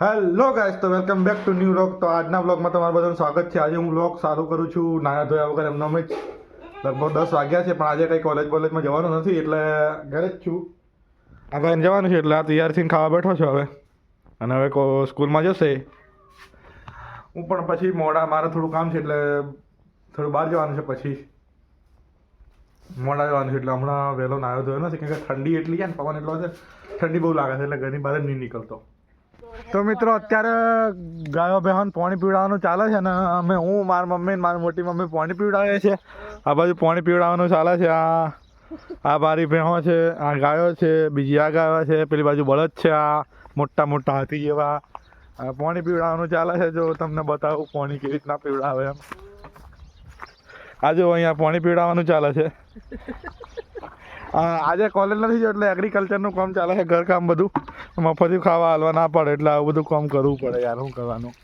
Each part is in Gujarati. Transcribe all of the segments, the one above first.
હેલો ગાઈસ તો welcome back to new vlog તો આજના વ્લોગમાં તમારું બધાનું સ્વાગત છે. આજે હું વ્લોગ ચાલુ કરું છું. નાયા ધોયા વગર એમનો જ લગભગ દસ વાગ્યા છે, પણ આજે કંઈ કોલેજ કોલેજમાં જવાનું નથી, એટલે ઘરે જ છું. આગળ જવાનું છે, એટલે આ તૈયાર થઈને ખાવા બેઠો છું હવે. અને હવે સ્કૂલમાં જશે. હું પણ પછી મોડા, મારે થોડું કામ છે, એટલે થોડું બહાર જવાનું છે પછી. મોડા જવાનું છે, એટલે હમણાં વહેલો નાયો ધોયો નથી, કેમ કે ઠંડી એટલી છે ને, પવન એટલો છે, ઠંડી બહુ લાગે છે, એટલે ઘરની બહાર જ નહીં નીકળતો. તો મિત્રો અત્યારે ગાયો બહેન પાણી પીવડાવવાનું ચાલે છે ને અમે હું, મારી મમ્મી મારી મોટી મમ્મી પાણી પીવડાવે છે આ બાજુ પાણી પીવડાવવાનું ચાલે છે. આ આ બારી ભેહો છે, આ ગાયો છે, બીજી આ ગાયો છે, પેલી બાજુ બળદ છે, આ મોટા મોટા હાથી જેવા. પાણી પીવડાવવાનું ચાલે છે. જો તમને બતાવું પાણી કેવી રીતના પીવડાવે એમ. આ અહીંયા પાણી પીવડાવવાનું ચાલે છે. આજે કોલેજ નથી જો એટલે એગ્રીકલ્ચરનું કામ ચાલે છે, ઘરકામ બધું. મફતી ખાવા હાલવા ના પડે, એટલે આવું બધું કામ કરવું પડે યાર, શું કરવાનું?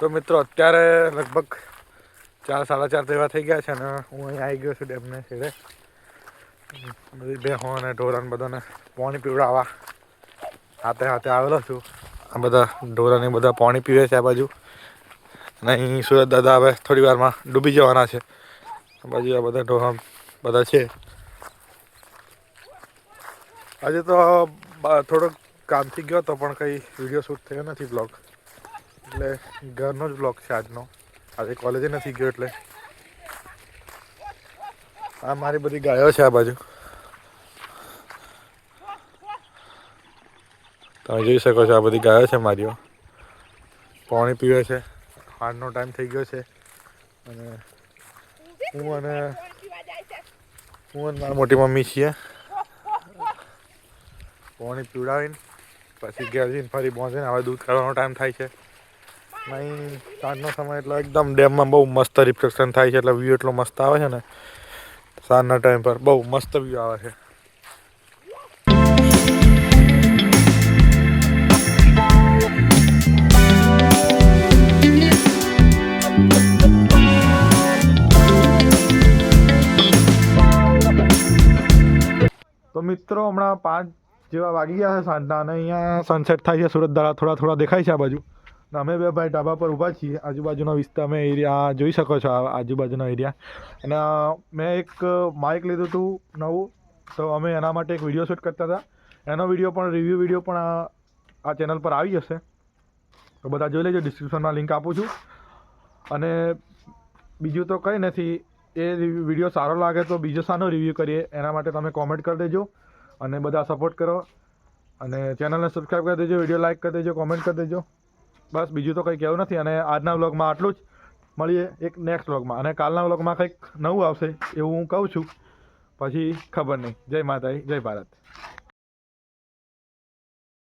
તો મિત્રો, અત્યારે લગભગ ચાર, સાડા ચાર તેવા થઈ ગયા છે અને હું અહીં આવી ગયો છું ડેમને છેડે. બધી બેહો અને ઢોરાને બધાને પાણી પીવડાવવા. હાથે હાથે આવેલો છું. આ બધા ઢોરાને બધા પાણી પીવે છે આ બાજુ. અને અહીં સુરત દાદા હવે થોડી વારમાં ડૂબી જવાના છે. આ બાજુ આ બધા ઢોરા બધા છે. આજે તો થોડોક કામથી ગયો હતો પણ કંઈ વીડિયો શૂટ થયો નથી બ્લોગ. એટલે ઘરનો જ બ્લોગ છે આજનો. આજે કોલેજે નથી ગયો એટલે. આ મારી બધી ગાયો છે આ બાજુ. તમે જોઈ શકો છો આ બધી ગાયો છે મારીઓ. પાણી પીવે છે. હારનો ટાઈમ થઈ ગયો છે. અને હું અને હું અને મારી મોટી મમ્મી છીએ. પાણી પીવડાવીને, પછી ઘેર ફરી પહોંચીને હવે દૂધ કાઢવાનો ટાઈમ થાય છે. અહીં સાંજનો સમય એટલે એકદમ ડેમમાં બહુ મસ્ત રિફ્લેક્શન થાય છે, એટલે વ્યૂ એટલો મસ્ત આવે છે ને, સાંજના ટાઈમ પર બહુ મસ્ત વ્યૂ આવે છે. તો મિત્રો, હમણાં પાંચ જેવા વાગી ગયા છે, સાંજના અને અહીંયા સનસેટ થાય છે, સુરત દાડા થોડા થોડા દેખાય છે આ બાજુ. અને અમે બે ભાઈ ઢાબા પર ઊભા છીએ. આજુબાજુનો વિસ્તાર અમે એરિયા જોઈ શકો છો આજુબાજુનો એરિયા અને મેં એક માઇક લીધું હતું નવું, તો અમે એના માટે એક વીડિયો શૂટ કરતા હતા. એનો વીડિયો પણ રિવ્યૂ વીડિયો પણ આ ચેનલ પર આવી જશે. તો બધા જોઈ લેજો ડિસ્ક્રિપ્શનમાં લિંક આપું છું. અને બીજું તો કંઈ નથી, એ વીડિયો સારો લાગે તો બીજો સાનો રિવ્યૂ કરીએ. એના માટે તમે કોમેન્ટ કરી દેજો. અને બધા સપોર્ટ કરો. અને ચેનલને સબસ્ક્રાઈબ કરી દેજો વીડિયો લાઈક કરી દેજો કોમેન્ટ કરી દેજો. બસ બીજું તો કંઈ કહેવું નથી. અને આજના વ્લોગમાં આટલું જ. મળીએ એક નેક્સ્ટ વ્લોગમાં અને કાલના વ્લોગમાં કંઈક નવું આવશે એવું હું કહું છું. પછી ખબર નહીં. જય માતાજી, જય ભારત.